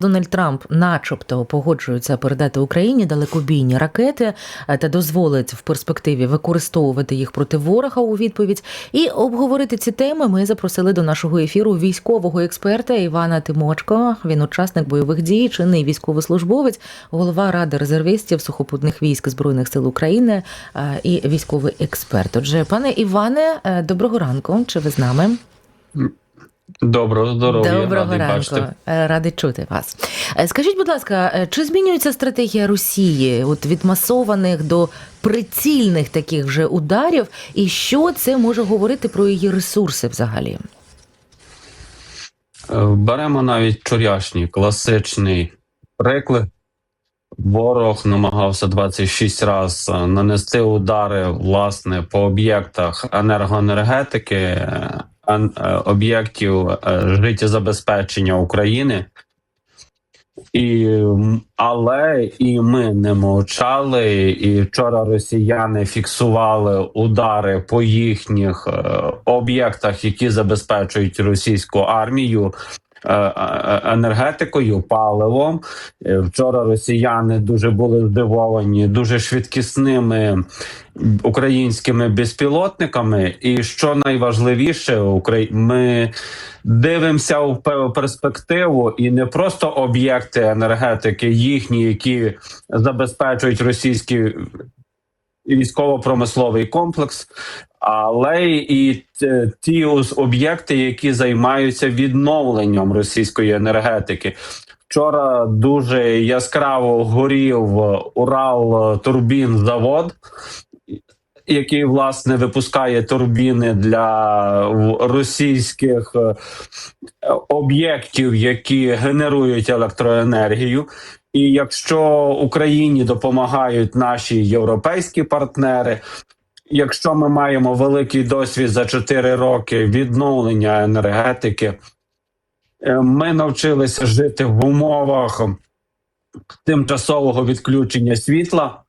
Дональд Трамп, начебто, погоджується передати Україні далекобійні ракети е, та дозволить в перспективі використовувати їх проти ворога у відповідь. І обговорити ці теми ми запросили до нашого ефіру військового експерта Івана Тимочко. Він учасник бойових дій, чинний військовослужбовець, голова ради резервістів сухопутних військ збройних сил України е, і військовий експерт. Отже, пане Іване, е, доброго ранку. Чи ви з нами? Доброго здоров'я, Доброго радий ранку. бачити. Е, Радий чути вас. Е, Скажіть, будь ласка, е, чи змінюється стратегія Росії от від масованих до прицільних таких вже ударів, і що це може говорити про її ресурси взагалі? Беремо навіть вчорашній класичний приклад. Ворог намагався 26 разів нанести удари власне по об'єктах енергоенергетики, ен- об'єктів е, життєзабезпечення України. І, але і ми не мовчали. І вчора росіяни фіксували удари по їхніх е, об'єктах, які забезпечують російську армію. Е, е, Енергетикою, паливом Е, вчора росіяни дуже були здивовані дуже швидкісними українськими безпілотниками. І що найважливіше, ми дивимося в пе- перспективу, і не просто об'єкти енергетики, їхні, які забезпечують російський військово-промисловий комплекс, але і ті об'єкти, які займаються відновленням російської енергетики. Вчора дуже яскраво горів Урал Турбін завод, який власне випускає турбіни для російських е, об'єктів, які генерують електроенергію. І якщо Україні допомагають наші європейські партнери, якщо ми маємо великий досвід за 4 роки відновлення енергетики, е, ми навчилися жити в умовах тимчасового відключення світла.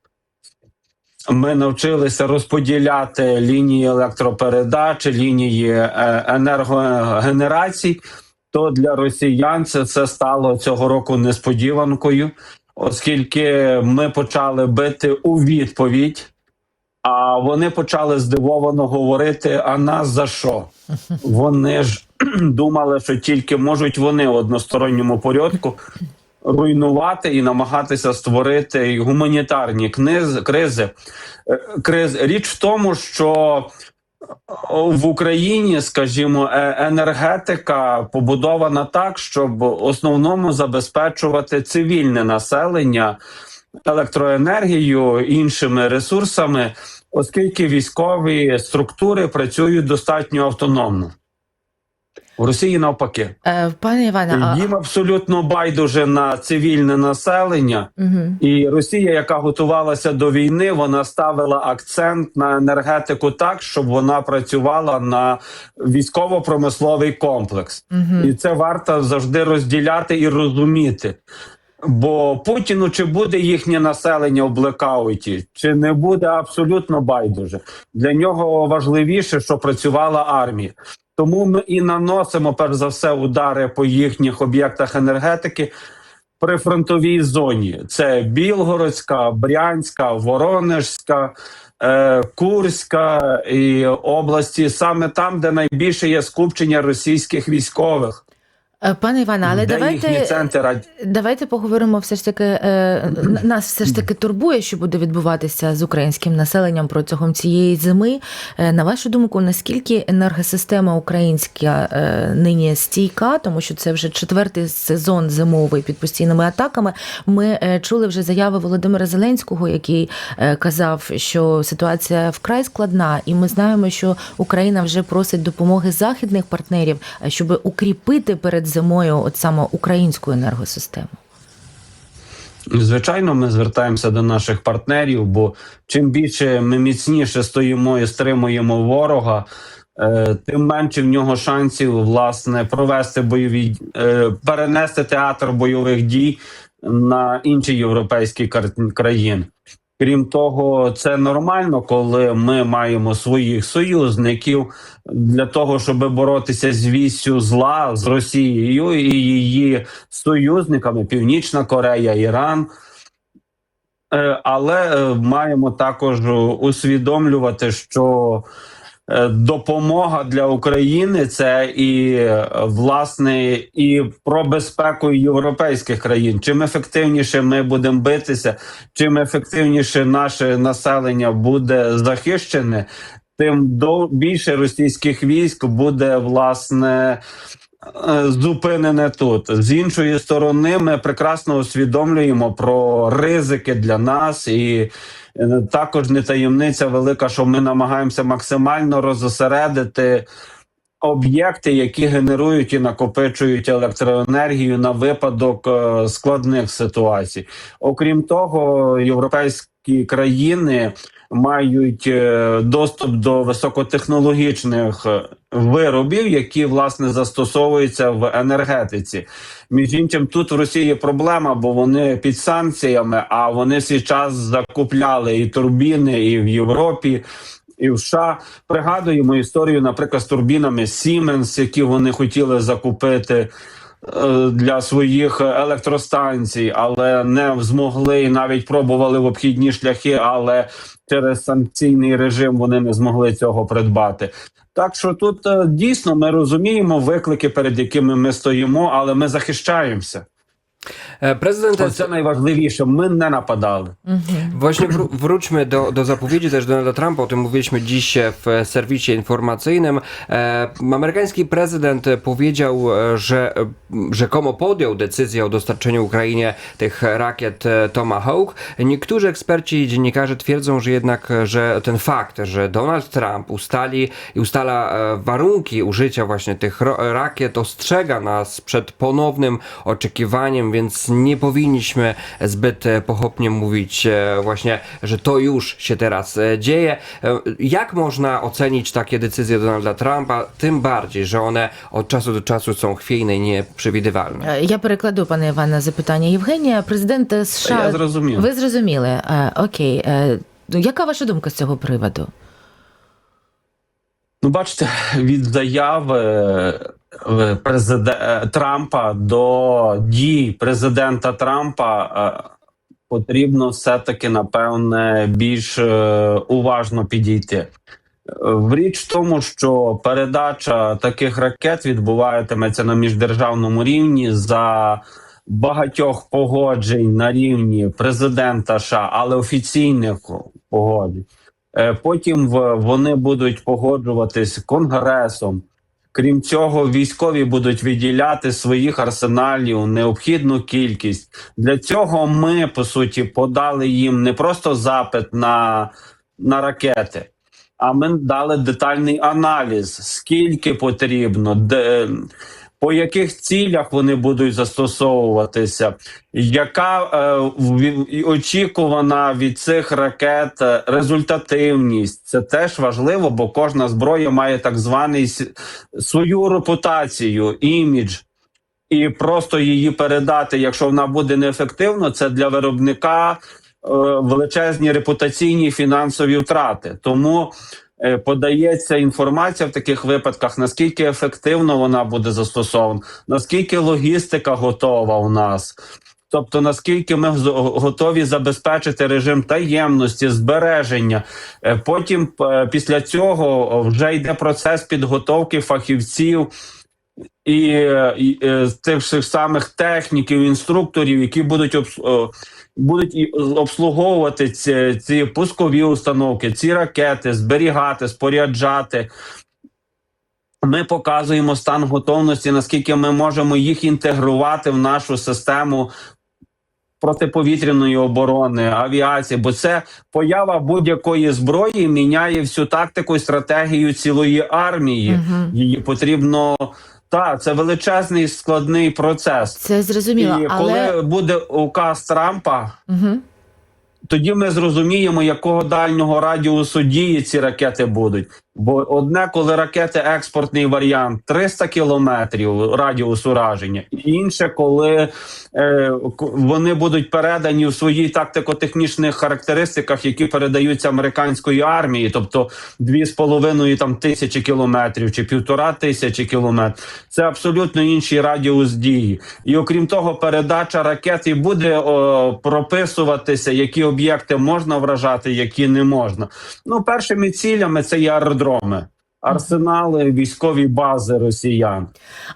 Ми навчилися розподіляти лінії електропередачі, лінії е, енергогенерацій. То для росіян це, це стало цього року несподіванкою, оскільки ми почали бити у відповідь, а вони почали здивовано говорити: а нас за що? Вони ж думали, що тільки можуть вони в односторонньому порядку руйнувати і намагатися створити гуманітарні книз, кризи. Е, Криз річ в тому, що в Україні, скажімо, е- енергетика побудована так, щоб основному забезпечувати цивільне населення електроенергією іншими ресурсами, оскільки військові структури працюють достатньо автономно. В Росії навпаки. Е, Пане Іване, а... Їм абсолютно байдуже на цивільне населення, Угу. і Росія, яка готувалася до війни, вона ставила акцент на енергетику так, щоб вона працювала на військово-промисловий комплекс, Угу. і це варто завжди розділяти і розуміти. Бо Путіну чи буде їхнє населення в блекауті, чи не буде абсолютно байдуже. Для нього важливіше, що працювала армія. Тому ми і наносимо перш за все удари по їхніх об'єктах енергетики при фронтовій зоні: це Білгородська, Брянська, Воронежська, е, Курська і області, саме там, де найбільше є скупчення російських військових. Е, Пане Іване, але де давайте їхні центри Давайте поговоримо все ж таки. е, Нас все ж таки турбує, що буде відбуватися з українським населенням протягом цієї зими. Е, На вашу думку, наскільки енергосистема українська нині стійка, тому що це вже четвертий сезон зимовий під постійними атаками. Ми чули вже заяви Володимира Зеленського, який казав, що ситуація вкрай складна, і ми знаємо, що Україна вже просить допомоги західних партнерів, щоб укріпити перед зимою от саме українську енергосистему. Звичайно, ми звертаємося до наших партнерів, бо чим більше ми міцніше стоїмо і стримуємо ворога, е, тим менше в нього шансів власне провести бойові е, перенести театр бойових дій на інші європейські країни. Крім того, це нормально, коли ми маємо своїх союзників для того, щоб боротися з вісю зла з Росією і її союзниками Північна Корея, Іран. Е, Але е, маємо також усвідомлювати, що допомога для України це і е, власне і про безпеку європейських країн. Чим ефективніше ми будемо битися, чим ефективніше наше населення буде захищене, тим до більше російських військ буде власне. е, Зупинене тут з іншої сторони, ми прекрасно усвідомлюємо про ризики для нас, і е, також не таємниця велика, що ми намагаємося максимально розосередити об'єкти, які генерують і накопичують електроенергію на випадок е, складних ситуацій. Окрім того, європейські країни мають е, доступ до високотехнологічних е, виробів, які власне застосовуються в енергетиці. Між іншим, тут в Росії проблема, бо вони під санкціями, а вони свій час закупляли і турбіни, і в Європі. І в США пригадуємо історію, наприклад, з турбінами Siemens, які вони хотіли закупити для своїх електростанцій, але не змогли навіть пробували в обхідні шляхи, але через санкційний режим вони не змогли цього придбати. Так що тут е, дійсно ми розуміємо виклики, перед якими ми стоїмо, але ми захищаємося. E, Prezydent Це найважливіше. Ми не нападали. Właśnie wró- wróćmy do, do zapowiedzi też Donalda Trumpa, o tym mówiliśmy dziś w serwisie informacyjnym. E, amerykański prezydent powiedział, e, że e, rzekomo podjął decyzję o dostarczeniu Ukrainie tych rakiet e, Tomahawk. Niektórzy eksperci i dziennikarze twierdzą, że jednak, e, że ten fakt, że Donald Trump ustali i ustala e, warunki użycia właśnie tych ro- rakiet ostrzega nas przed ponownym oczekiwaniem, więc nie powinniśmy zbyt e, pochopnie mówić e, właśnie, że to już się teraz e, dzieje. E, Jak można ocenić takie decyzje Donalda Trumpa, tym bardziej, że one od czasu do czasu są chwiejne i nieprzewidywalne? Е, Я перекладу, пане Іване, запитання Євгенія. Президент США. Я зрозумів. Ви зрозуміли. Е, Окей. Е, Яка ваша думка з цього приводу? Ну, бачите, від заяви е, президе... Трампа до дій президента Трампа е, потрібно все-таки, напевне, більш е, уважно підійти. Е, В річ в тому, що передача таких ракет відбуватиметься на міждержавному рівні за багатьох погоджень на рівні президента США, але офіційних погоджень. Е, Потім вони будуть погоджуватись конгресом. Крім цього, військові будуть виділяти своїх арсеналів необхідну кількість. Для цього ми по суті подали їм не просто запит на, на ракети, а ми дали детальний аналіз, скільки потрібно, де, по яких цілях вони будуть застосовуватися, яка е, очікувана від цих ракет е, результативність. Це теж важливо, бо кожна зброя має так званий свою репутацію, імідж. І просто її передати, якщо вона буде неефективно, це для виробника е, величезні репутаційні фінансові втрати. Тому подається інформація в таких випадках, наскільки ефективно вона буде застосована, наскільки логістика готова у нас. Тобто наскільки ми готові забезпечити режим таємності, збереження. Е, Потім, е, після цього, вже йде процес підготовки фахівців і, е, і е, тих самих техніків, інструкторів, які будуть обс- будуть і обслуговувати ці, ці пускові установки, ці ракети, зберігати, споряджати. Ми показуємо стан готовності, наскільки ми можемо їх інтегрувати в нашу систему протиповітряної оборони, авіації, бо це поява будь-якої зброї міняє всю тактику і стратегію цілої армії. Мгм. Її потрібно так, це величезний складний процес. Це зрозуміло, І коли але буде указ Трампа, угу. тоді ми зрозуміємо, якого дальнього радіусу дії ці ракети будуть. Бо одне, коли ракети експортний варіант 300 кілометрів радіус ураження, і інше, коли е, вони будуть передані в своїй тактико-технічних характеристиках, які передаються американської армії, тобто 2,5 там тисячі кілометрів чи півтора тисячі кілометрів. Це абсолютно інший радіус дії. І окрім того, передача ракет і буде о, прописуватися, які об'єкти можна вражати, які не можна. Ну, першими цілями це є аеродроми, арсенали, військові бази росіян.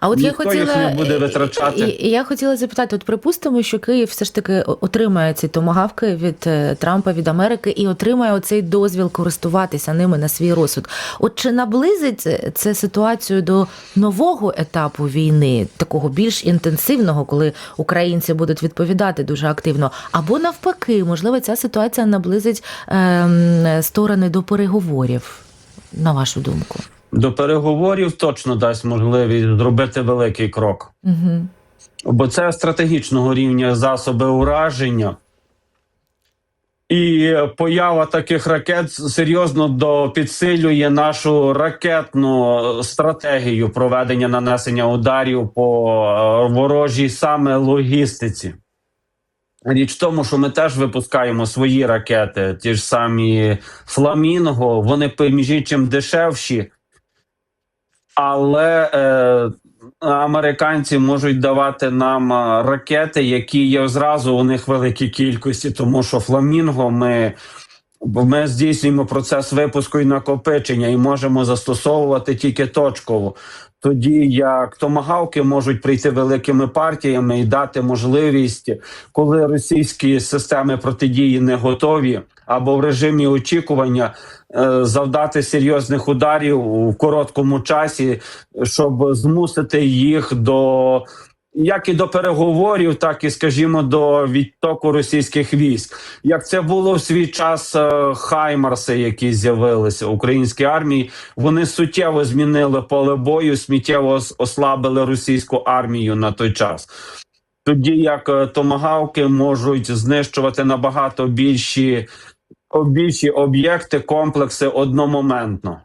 А от Ніхто я хотіла їх не буде витрачати. І, і я хотіла запитати: от припустимо, що Київ все ж таки отримає ці томагавки від е, Трампа від Америки і отримає оцей дозвіл користуватися ними на свій розсуд. От чи наблизить це ситуацію до нового етапу війни, такого більш інтенсивного, коли українці будуть відповідати дуже активно? Або навпаки, можливо, ця ситуація наблизить ем, сторони до переговорів, на вашу думку? До переговорів точно дасть можливість зробити великий крок. Угу. бо це стратегічного рівня засоби ураження. І поява таких ракет серйозно підсилює нашу ракетну стратегію проведення нанесення ударів по е, ворожій саме логістиці. Річ в тому, що ми теж випускаємо свої ракети, ті ж самі Фламінго, вони між іншим дешевші, але е, американці можуть давати нам е, ракети, які є зразу у них великі кількості, тому що фламінго ми. Бо ми здійснюємо процес випуску і накопичення і можемо застосовувати тільки точково. Тоді як томагавки можуть прийти великими партіями і дати можливість, коли російські системи протидії не готові, або в режимі очікування е, завдати серйозних ударів у короткому часі, щоб змусити їх до як і до переговорів, так і скажімо до відтоку російських військ. Як це було в свій час е, Хаймарси, які з'явилися в українській армії, вони суттєво змінили поле бою, сміттєво ослабили російську армію на той час. Тоді як е, томагавки можуть знищувати набагато більші, більші об'єкти, комплекси одномоментно.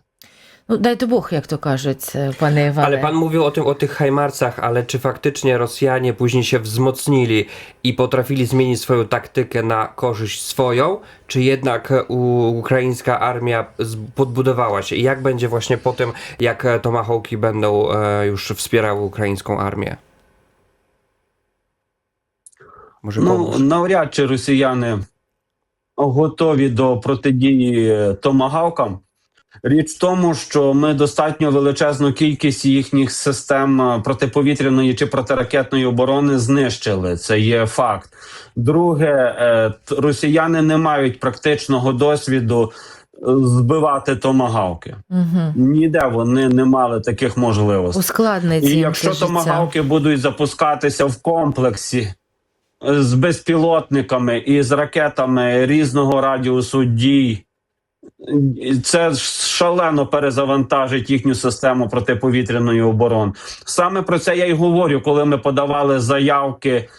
Ну, dajte Bóg, jak to кажуть, panie Iwanie. Ale pan mówił o tym, o tych Heimarsach, ale czy faktycznie Rosjanie później się wzmocnili i potrafili zmienić swoją taktykę na korzyść swoją, czy jednak e, u, ukraińska armia z- podbudowała się? I jak będzie właśnie po tym, jak e, Tomahawki będą e, już wspierały ukraińską armię? Może Ну, pomóż. навряд чи росіяни готові до протидії томагавкам. Річ в тому, що ми достатньо величезну кількість їхніх систем е, протиповітряної чи протиракетної оборони знищили. Це є факт. Друге, е, росіяни не мають практичного досвіду е, збивати томагавки. Угу. Ніде вони не мали таких можливостей. Ускладнить І якщо життя. томагавки будуть запускатися в комплексі з безпілотниками і з ракетами різного радіусу дій, це шалено перезавантажить їхню систему протиповітряної оборони. Саме про це я й говорю, коли ми подавали заявки.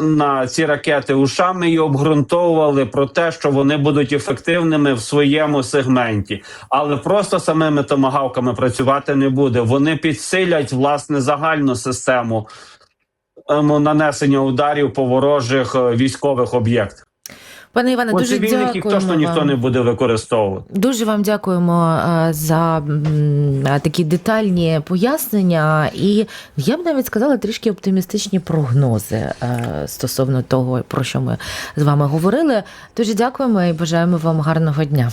На ці ракети у США ми і обґрунтовували про те, що вони будуть ефективними в своєму сегменті, але просто самими томагавками працювати не буде. Вони підсилять власне загальну систему ем, нанесення ударів по ворожих е, військових об'єктах. Пане Іване, Бо дуже цивільних їх дякуємо точно ніхто не буде використовувати. Дуже вам дякуємо е, за е, такі детальні пояснення, і я б навіть сказала трішки оптимістичні прогнози е, стосовно того, про що ми з вами говорили. Дуже дякуємо і бажаємо вам гарного дня.